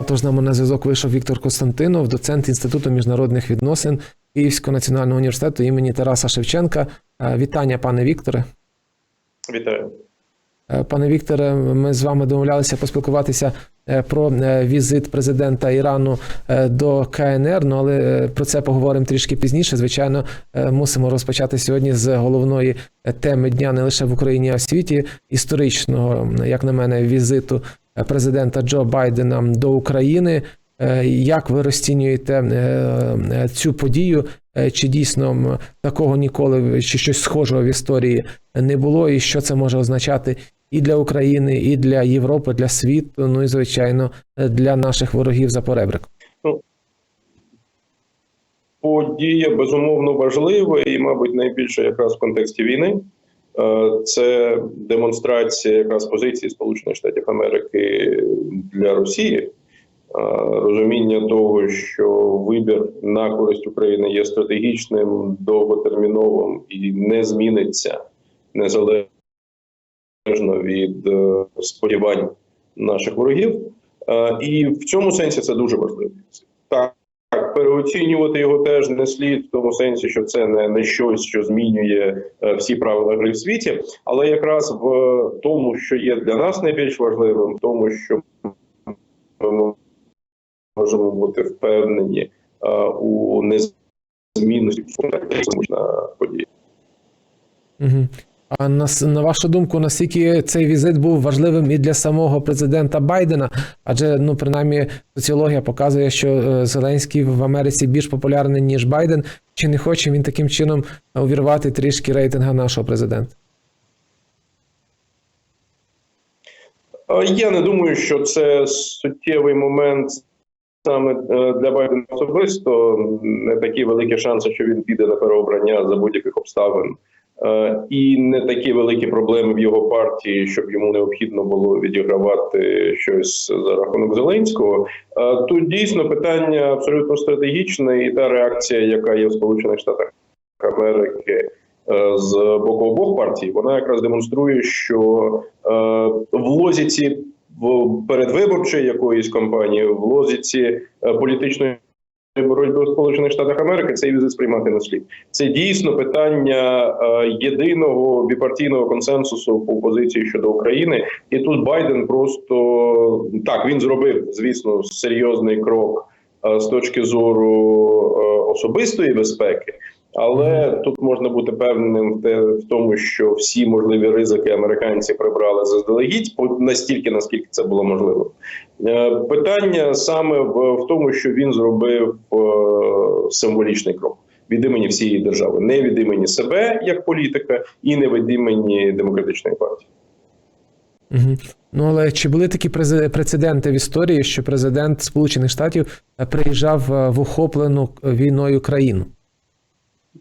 Отож, з нами на зв'язок вийшов Віктор Костянтинов, доцент Інституту міжнародних відносин Київського національного університету імені Тараса Шевченка. Е, Вітання, пане Вікторе. Вітаю. Е, Пане Вікторе, ми з вами домовлялися поспілкуватися е, про е, візит президента Ірану до КНР. Ну але про це поговоримо трішки пізніше. Звичайно, мусимо розпочати сьогодні з головної теми дня не лише в Україні, а в світі історичного, як на мене, візиту президента Джо Байдена до України. Як ви розцінюєте цю подію? Чи дійсно такого ніколи чи щось схожого в історії не було, і що це може означати і для України, і для Європи, для світу, ну і звичайно для наших ворогів за поребрик? Подія безумовно важлива і, мабуть, найбільше якраз в контексті війни. Е, Це демонстрація якраз позиції Сполучених Штатів Америки для Росії, Е, розуміння того, що вибір на користь України є стратегічним, довготерміновим і не зміниться незалежно від е, сподівань наших ворогів. Е, І в цьому сенсі це дуже важливо. Так, переоцінювати його теж не слід в тому сенсі, що це не, не щось, що змінює е, всі правила гри в світі, але якраз в тому, що є для нас найбільш важливим, в тому, що ми можемо бути впевнені у незмінності на події. Угу. А на, на вашу думку, наскільки цей візит був важливим і для самого президента Байдена? Адже ну принаймні соціологія показує, що е, Зеленський в Америці більш популярний ніж Байден. Чи не хоче він таким чином увірвати трішки рейтинга нашого президента? Е, Я не думаю, що це суттєвий момент саме е, для Байдена особисто. Не такі великі шанси, що він піде на переобрання за будь-яких обставин. Е, І не такі великі проблеми в його партії, щоб йому необхідно було відігравати щось за рахунок Зеленського. Е, Тут дійсно питання абсолютно стратегічне, і та реакція, яка є в Сполучених Штатах Америки е, з боку обох партій, вона якраз демонструє, що е, в лозіці в передвиборчої якоїсь кампанії, в лозіці політичної боротьби у Сполучених Штатах Америки цей візит сприймати на слід. Це дійсно питання е, єдиного біпартійного консенсусу по позиції щодо України. І тут Байден просто так він зробив, звісно, серйозний крок е, з точки зору е, особистої безпеки. Але тут можна бути певним в, тому, що всі можливі ризики американці прибрали заздалегідь настільки, наскільки це було можливо. Е, Питання саме в, тому, що він зробив е, символічний крок від імені всієї держави, не від імені себе як політика, і не від імені демократичної партії. Угу. Ну але чи були такі прецеденти в історії, що президент Сполучених Штатів е, приїжджав в охоплену війною країну?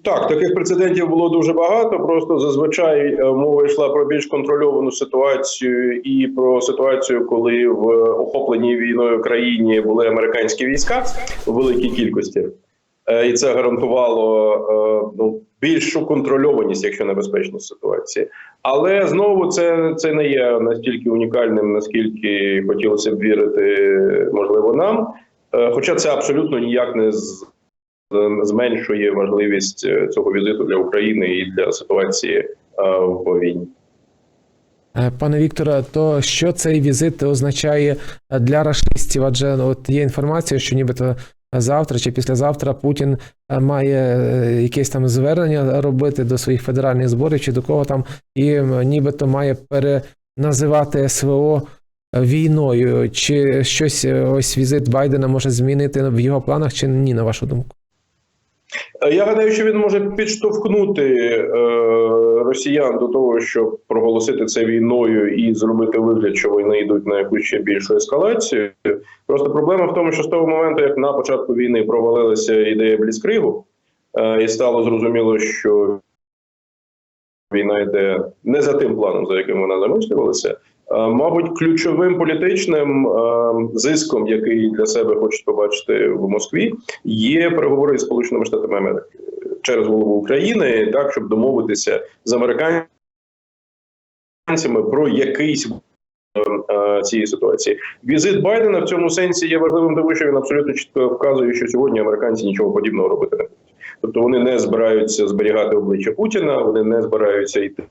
Так, таких прецедентів було дуже багато. Просто зазвичай е, мова йшла про більш контрольовану ситуацію і про ситуацію, коли в охопленій війною країні були американські війська у великій кількості, Е, і це гарантувало е, ну, більшу контрольованість, якщо небезпечність ситуації. Але знову це, це не є настільки унікальним, наскільки хотілося б вірити, можливо, нам. Хоча це абсолютно ніяк не з зменшує важливість е, цього візиту для України і для ситуації е, в війні. Е, Пане Вікторе, то що цей візит означає для рашистів? Адже ну, от є інформація, що нібито завтра чи післязавтра Путін має якесь там звернення робити до своїх федеральних зборів чи до кого там, і нібито має переназивати СВО війною. Чи щось ось візит Байдена може змінити в його планах, чи ні, на вашу думку? Е, Я гадаю, що він може підштовхнути е, росіян до того, щоб проголосити це війною і зробити вигляд, що вони йдуть на якусь ще більшу ескалацію. Просто проблема в тому, що з того моменту, як на початку війни провалилася ідея Бліцкригу, е, і стало зрозуміло, що війна йде не за тим планом, за яким вона замислювалася. Е, Мабуть, ключовим політичним е, зиском, який для себе хочуть побачити в Москві, є переговори з Сполученими Штатами Америки через голову України, так щоб домовитися з американцями про якийсь е, цієї ситуації. Візит Байдена в цьому сенсі є важливим, тому що він абсолютно чітко вказує, що сьогодні американці нічого подібного робити не будуть. Тобто вони не збираються зберігати обличчя Путіна, вони не збираються йти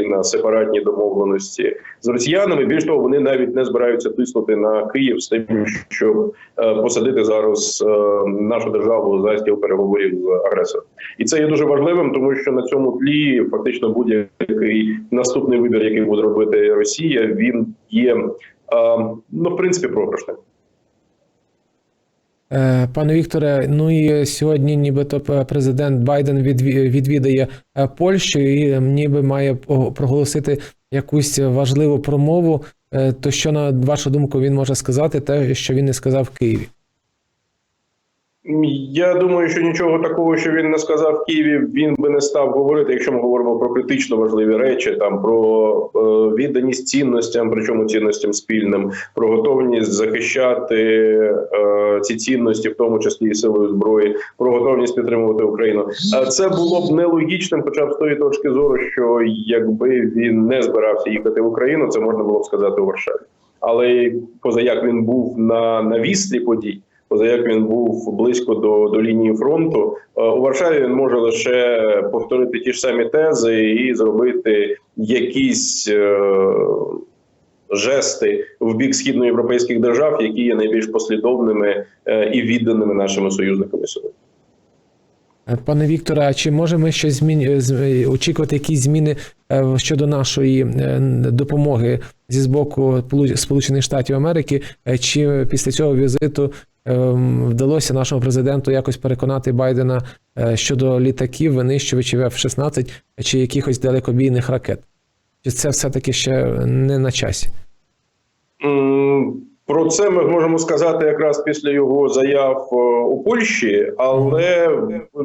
на сепаратні домовленості з росіянами. Більш того, вони навіть не збираються тиснути на Київ з тим, щоб е, посадити зараз е, нашу державу за стіл переговорів з агресором. І це є дуже важливим, тому що на цьому тлі фактично будь-який наступний вибір, який буде робити Росія, він є е, ну в принципі програшним. Е, Пане Вікторе, ну і сьогодні, нібито президент Байден відві- відвідає е, Польщу і е, ніби має проголосити якусь важливу промову. То що на вашу думку він може сказати, те, що він не сказав в Києві? Я думаю, що нічого такого, що він не сказав в Києві, він би не став говорити, якщо ми говоримо про критично важливі речі, там про е, відданість цінностям, причому цінностям спільним, про готовність захищати е, ці цінності, в тому числі і силою зброї, про готовність підтримувати Україну. А це було б нелогічним, хоча б з тої точки зору, що якби він не збирався їхати в Україну, це можна було б сказати у Варшаві. Але поза як він був на, на віслі подій поза як він був близько до, до лінії фронту. Е, У Варшаві він може лише повторити ті ж самі тези і зробити якісь е, жести в бік східноєвропейських держав, які є найбільш послідовними е, і відданими нашими союзниками сьогодні. Е, Пане Вікторе, а чи можемо ми щось змін... очікувати якісь зміни е, щодо нашої е, допомоги зі збоку Полу- Сполучених Штатів Америки? Е, Чи після цього візиту ем, вдалося нашому президенту якось переконати Байдена е, щодо літаків, винищувачів F-16 чи якихось далекобійних ракет? Чи це все-таки ще не на часі? Про це ми можемо сказати якраз після його заяв е, у Польщі, але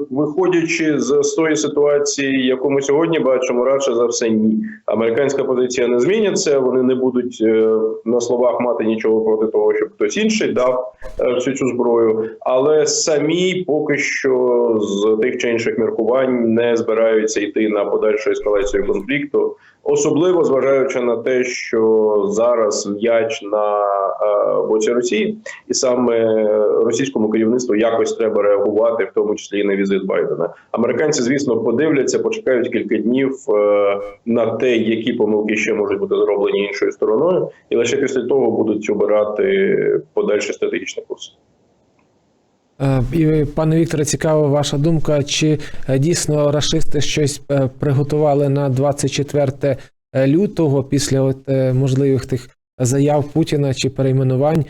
виходячи з, тої ситуації, яку ми сьогодні бачимо, радше за все ні. Американська позиція не зміниться. Вони не будуть е, на словах мати нічого проти того, щоб хтось інший дав е, всю цю зброю. Але самі поки що з тих чи інших міркувань не збираються йти на подальшу ескалацію конфлікту. Особливо зважаючи на те, що зараз м'яч на е, боці Росії, і саме російському керівництву якось треба реагувати, в тому числі і на візит Байдена. Американці, звісно, подивляться, почекають кілька днів е, на те, які помилки ще можуть бути зроблені іншою стороною, і лише після того будуть обирати подальший стратегічний курс. Е, І, пане Вікторе, цікава ваша думка, чи е, дійсно рашисти щось е, приготували на 24 лютого після от, можливих тих заяв Путіна чи перейменувань,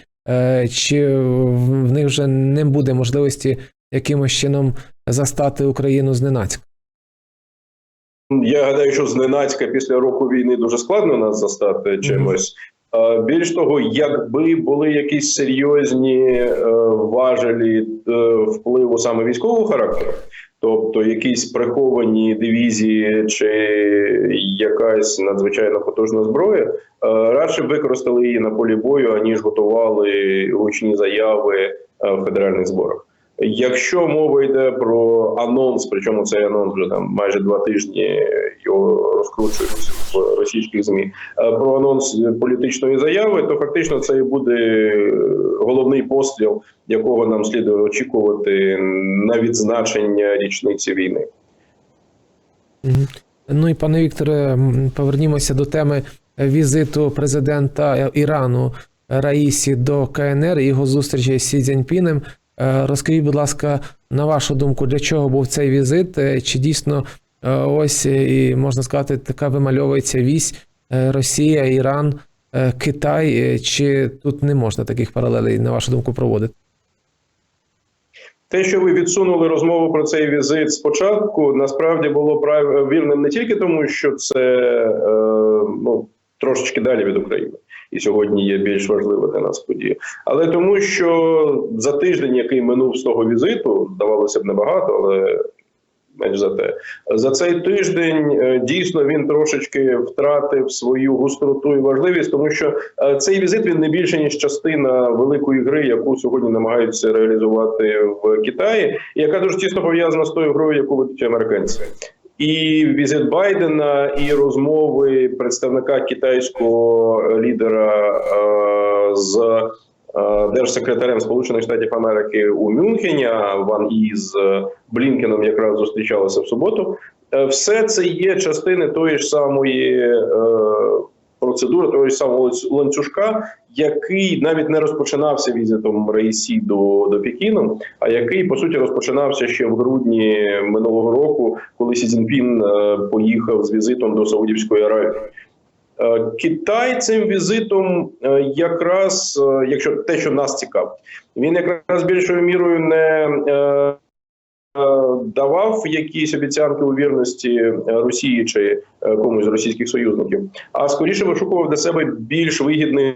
чи в них вже не буде можливості якимось чином застати Україну зненацька? Я гадаю, що зненацька після року війни дуже складно нас застати чимось. Е, Більш того, якби були якісь серйозні е, важелі е, впливу саме військового характеру, тобто якісь приховані дивізії чи якась надзвичайно потужна зброя, радше використали її на полі бою, аніж готували гучні заяви в федеральних зборах. Якщо мова йде про анонс, причому цей анонс вже там майже два тижні його розкручують в російських змі. е, Про анонс політичної заяви, то фактично це і буде головний постріл, якого нам слід очікувати на відзначення річниці війни. Ну і пане Вікторе, повернімося до теми візиту президента Ірану Раїсі до КНР його зустрічі з Сі Цзіньпінем. Е, Розкажіть, будь ласка, на вашу думку, для чого був цей візит? Е, Чи дійсно е, ось і можна сказати, така вимальовується вісь Росія, Іран, Китай? Чи тут не можна таких паралелей, на вашу думку, проводити? Те, що ви відсунули розмову про цей візит спочатку, насправді було прав... вірним не тільки тому, що це ну трошечки далі від України, і сьогодні є більш важлива для нас подія, але тому, що за тиждень, який минув з того візиту, здавалося б небагато, але менш за те, за цей тиждень е, дійсно він трошечки втратив свою гостроту і важливість, тому що е, цей візит він не більше ніж частина великої гри, яку сьогодні намагаються реалізувати в Китаї, яка дуже тісно пов'язана з тою грою, яку ведуть американці. І візит Байдена, і розмови представника китайського лідера е, з е, держсекретарем Сполучених Штатів Америки у Мюнхені. Ван І з Блінкеном якраз зустрічалися в суботу. Е, Все це є частини тої ж самої процедури, того самого ланцюжка, який навіть не розпочинався візитом Раїсі до, до Пекіну, а який по суті розпочинався ще в грудні минулого року, коли Сі Цзіньпін е, поїхав з візитом до Саудівської Аравії. Е, Китай цим візитом е, якраз, якщо те, що нас цікавить, він якраз більшою мірою не давав якісь обіцянки у вірності е, Росії чи е, комусь з російських союзників, а скоріше вишукував для себе більш вигідний.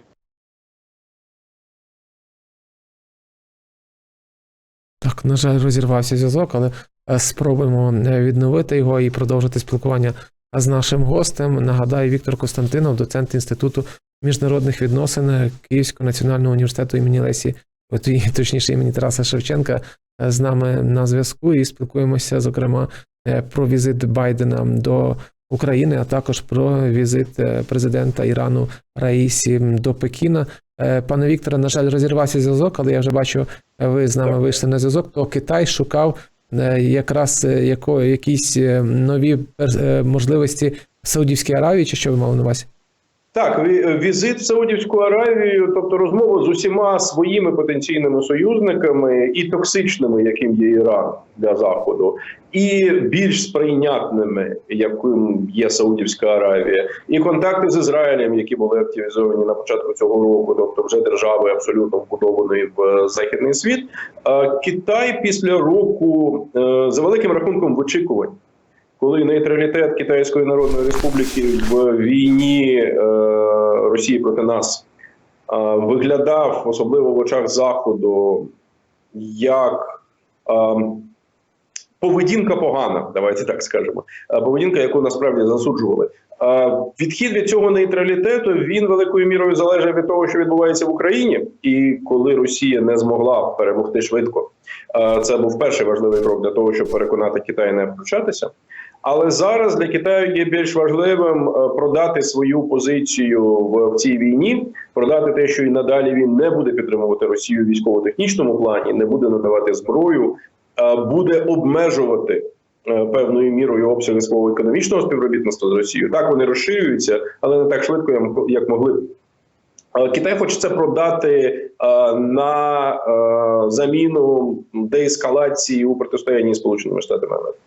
Так, на жаль, розірвався зв'язок, але е, спробуємо е, відновити його і продовжити спілкування з нашим гостем. Нагадаю, Віктор Костянтинов, доцент Інституту міжнародних відносин Київського національного університету імені Лесі, точніше імені Тараса Шевченка, е, з нами на зв'язку і спілкуємося, зокрема, е, про візит Байдена до України, а також про візит е, президента Ірану Раїсі до Пекіна. Е, Пане Вікторе, на жаль, розірвався зв'язок, але я вже бачу, ви з нами вийшли на зв'язок. То Китай шукав якраз яко, якісь нові можливості Саудівській Аравії, чи що ви мали на увазі? Так, ві- візит в Саудівську Аравію, тобто розмова з усіма своїми потенційними союзниками і токсичними, яким є Іран для заходу, і більш сприйнятними, яким є Саудівська Аравія, і контакти з Ізраїлем, які були активізовані на початку цього року, тобто вже держави абсолютно вбудованої в західний світ. Е, Китай після року е, за великим рахунком в очікуванні коли нейтралітет Китайської Народної Республіки в війні е, Росії проти нас е, виглядав, особливо в очах Заходу, як е, поведінка погана, давайте так скажемо. Поведінка, яку насправді засуджували. Відхід від цього нейтралітету він великою мірою залежить від того, що відбувається в Україні, і коли Росія не змогла перемогти швидко, це був перший важливий крок для того, щоб переконати Китай не включатися. Але зараз для Китаю є більш важливим е, продати свою позицію в, цій війні, продати те, що і надалі він не буде підтримувати Росію в військово-технічному плані, не буде надавати зброю, буде обмежувати е, певною мірою обсяги свого економічного співробітництва з Росією. Так вони розширюються, але не так швидко, як- могли б. Китай хоче це продати е, на заміну деескалації у протистоянні Сполученими Штатами Америки.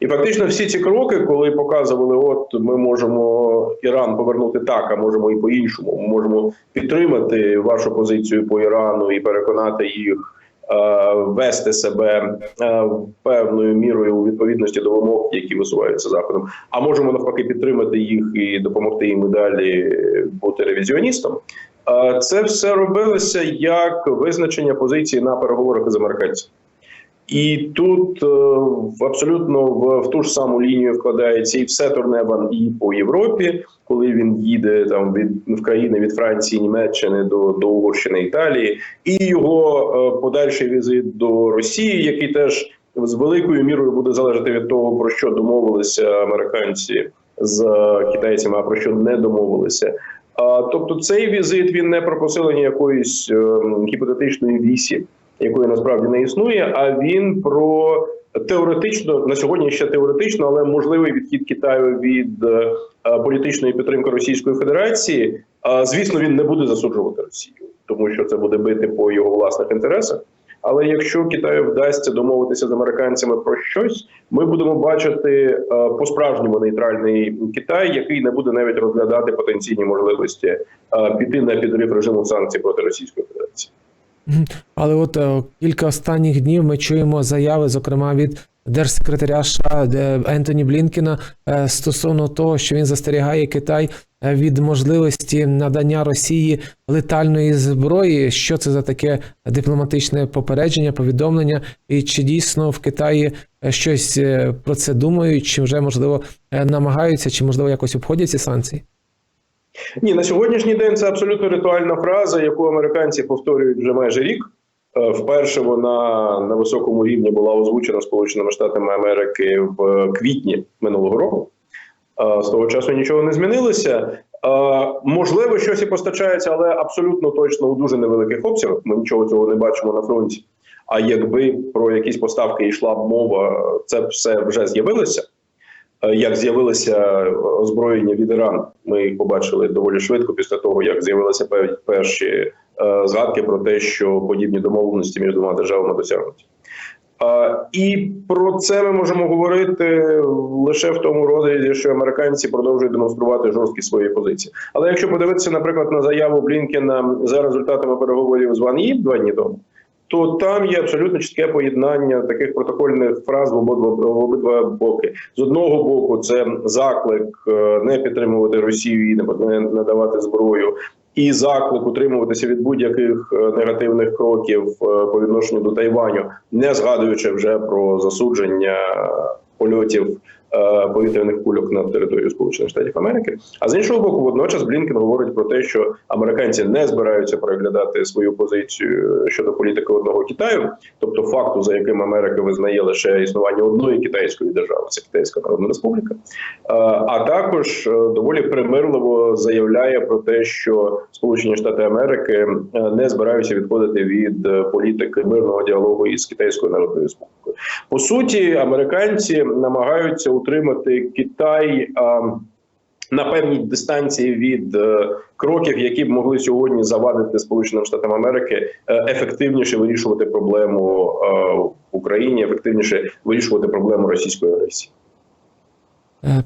І фактично всі ці кроки, коли показували, от ми можемо Іран повернути так, а можемо і по-іншому. Ми можемо підтримати вашу позицію по Ірану і переконати їх е, вести себе е, певною мірою у відповідності до вимог, які висуваються заходом. А можемо навпаки підтримати їх і допомогти їм і далі бути ревізіоністом. Е, Це все робилося як визначення позиції на переговорах з американцями. І тут е, абсолютно в, в ту ж саму лінію вкладається і все турне Ван І по Європі, коли він їде там від в країни від Франції, Німеччини до, до Угорщини, Італії, і його е, подальший візит до Росії, який теж з великою мірою буде залежати від того, про що домовилися американці з китайцями, а про що не домовилися. А, тобто цей візит він не про посилення якоїсь е, гіпотетичної вісі, якої насправді не існує, а він про теоретично на сьогодні ще теоретично, але можливий відхід Китаю від е, політичної підтримки Російської Федерації. Звісно, він не буде засуджувати Росію, тому що це буде бити по його власних інтересах. Але якщо Китаю вдасться домовитися з американцями про щось, ми будемо бачити е, по-справжньому нейтральний Китай, який не буде навіть розглядати потенційні можливості е, піти на підрив режиму санкцій проти Російської Федерації. Але от е, кілька останніх днів ми чуємо заяви, зокрема від держсекретаря США Ентоні Блінкіна е, стосовно того, що він застерігає Китай е, від можливості надання Росії летальної зброї. Що це за таке дипломатичне попередження, повідомлення? І чи дійсно в Китаї щось про це думають, чи вже можливо намагаються, чи можливо якось обходять ці санкції? Ні, на сьогоднішній день це абсолютно ритуальна фраза, яку американці повторюють вже майже рік. Е, Вперше вона на високому рівні була озвучена Сполученими Штатами Америки в квітні минулого року. Е, З того часу нічого не змінилося. Е, Можливо, щось і постачається, але абсолютно точно у дуже невеликих обсягах. Ми нічого цього не бачимо на фронті. А якби про якісь поставки йшла б мова, це все вже з'явилося. Е, Як з'явилися озброєння від Ірану, ми їх побачили доволі швидко після того, як з'явилися перші е, згадки про те, що подібні домовленості між двома державами досягнуті. Е, І про це ми можемо говорити лише в тому розрізі, що американці продовжують демонструвати жорсткі свої позиції. Але якщо подивитися, наприклад, на заяву Блінкена за результатами переговорів з Ван Ї два дні тому, то там є абсолютно чітке поєднання таких протокольних фраз в обидва в обидва боки. З одного боку, це заклик е, не підтримувати Росію і не надавати зброю. І заклик утримуватися від будь-яких е, негативних кроків е, по відношенню до Тайваню, не згадуючи вже про засудження польотів повітряних кульок на територію Сполучених Штатів Америки. А з іншого боку, водночас Блінкен говорить про те, що американці не збираються переглядати свою позицію щодо політики одного Китаю, тобто факту, за яким Америка визнає лише існування одної китайської держави, це Китайська Народна Республіка. Е, А також е, доволі примирливо заявляє про те, що Сполучені Штати Америки е, не збираються відходити від е, політики мирного діалогу із Китайською Народною Республікою. По суті, американці намагаються утримати Китай. На певній дистанції від е, кроків, які б могли сьогодні завадити Сполученим Штатам Америки е, ефективніше вирішувати проблему е, в Україні, ефективніше вирішувати проблему російської агресії.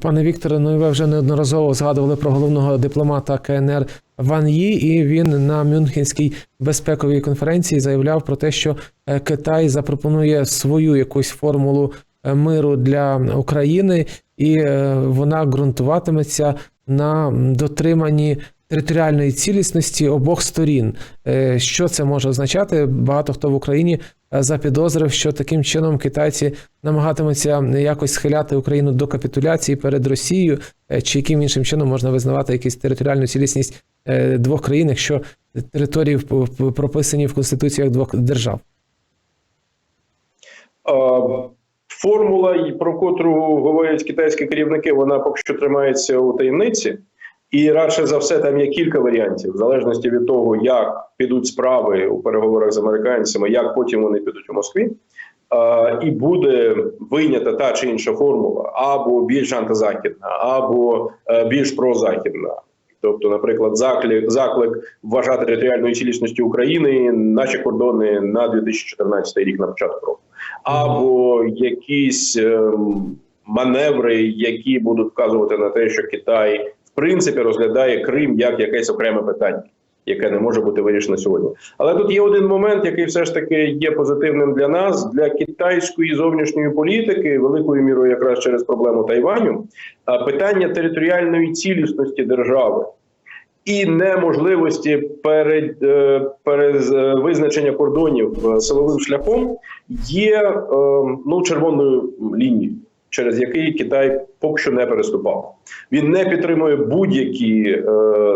Пане Вікторе, ну і ви вже неодноразово згадували про головного дипломата КНР Ван Ї, і він на Мюнхенській безпековій конференції заявляв про те, що Китай запропонує свою якусь формулу миру для України, і е, вона ґрунтуватиметься на дотриманні територіальної цілісності обох сторін. Е, Що це може означати? Багато хто в Україні е, запідозрив, що таким чином китайці намагатимуться якось схиляти Україну до капітуляції перед Росією, е, чи яким іншим чином можна визнавати якусь територіальну цілісність е, двох країн, якщо території прописані в конституціях двох держав. Е, Формула, про котру говорять китайські керівники, вона поки що тримається у таємниці, і радше за все там є кілька варіантів, в залежності від того, як підуть справи у переговорах з американцями, як потім вони підуть у Москві. І буде вийнята та чи інша формула, або більш антизахідна, або е, більш прозахідна. Тобто, наприклад, заклик, заклик вважати територіальною цілісності України наші кордони на 2014 рік на початку року, або якісь ем, маневри, які будуть вказувати на те, що Китай в принципі розглядає Крим як якесь окреме питання, яке не може бути вирішено сьогодні. Але тут є один момент, який все ж таки є позитивним для нас, для китайської зовнішньої політики, великою мірою, якраз через проблему Тайваню, питання територіальної цілісності держави. І неможливості перед, е, е, визначення кордонів е, силовим шляхом є е, ну, червоною лінією, через який Китай поки що не переступав. Він не підтримує будь-які е,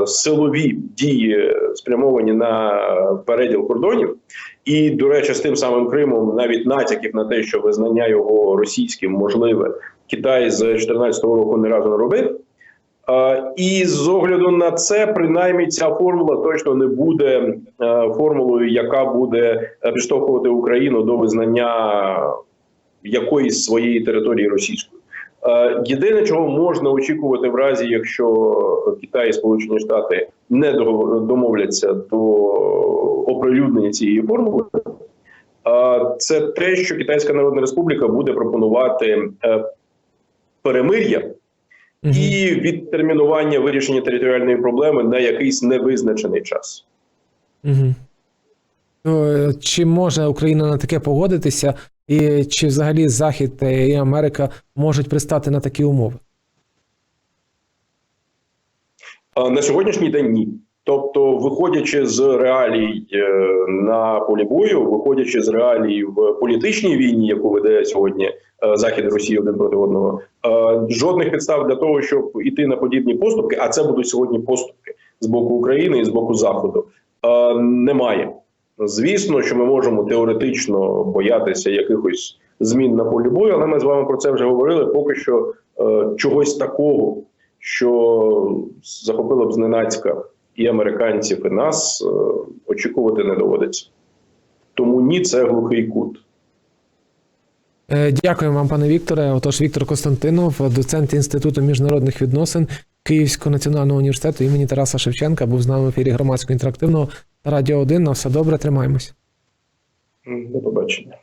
силові дії, спрямовані на переділ кордонів. І, до речі, з тим самим Кримом навіть натяків на те, що визнання його російським можливе, Китай з 2014 року не разу не робив. І з огляду на це, принаймні, ця формула точно не буде е, формулою, яка буде е, підштовхувати Україну до визнання якоїсь своєї території російською. Е, Єдине, чого можна очікувати в разі, якщо Китай і Сполучені Штати не домовляться до оприлюднення цієї формули, це те, що Китайська Народна Республіка буде пропонувати перемир'я Мгм. і відтермінування вирішення територіальної проблеми на якийсь невизначений час. Угу. Чи може Україна на таке погодитися, і чи взагалі Захід і Америка можуть пристати на такі умови? На сьогоднішній день ні. Тобто, виходячи з реалій е, на полі бою, виходячи з реалій в політичній війні, яку веде сьогодні е, Захід і Росія один проти одного, е, жодних підстав для того, щоб іти на подібні поступки, а це будуть сьогодні поступки з боку України і з боку Заходу, е, немає. Звісно, що ми можемо теоретично боятися якихось змін на полі бою, але ми з вами про це вже говорили. Поки що е, чогось такого, що захопило б зненацька і американців, і нас, е, очікувати не доводиться. Тому ні, це глухий кут. Е, Дякую вам, пане Вікторе. Отож, Віктор Костянтинов, доцент інституту міжнародних відносин Київського національного університету імені Тараса Шевченка, був з нами в ефірі громадського інтерактивного радіо 1. На все добре, тримаємось. До побачення.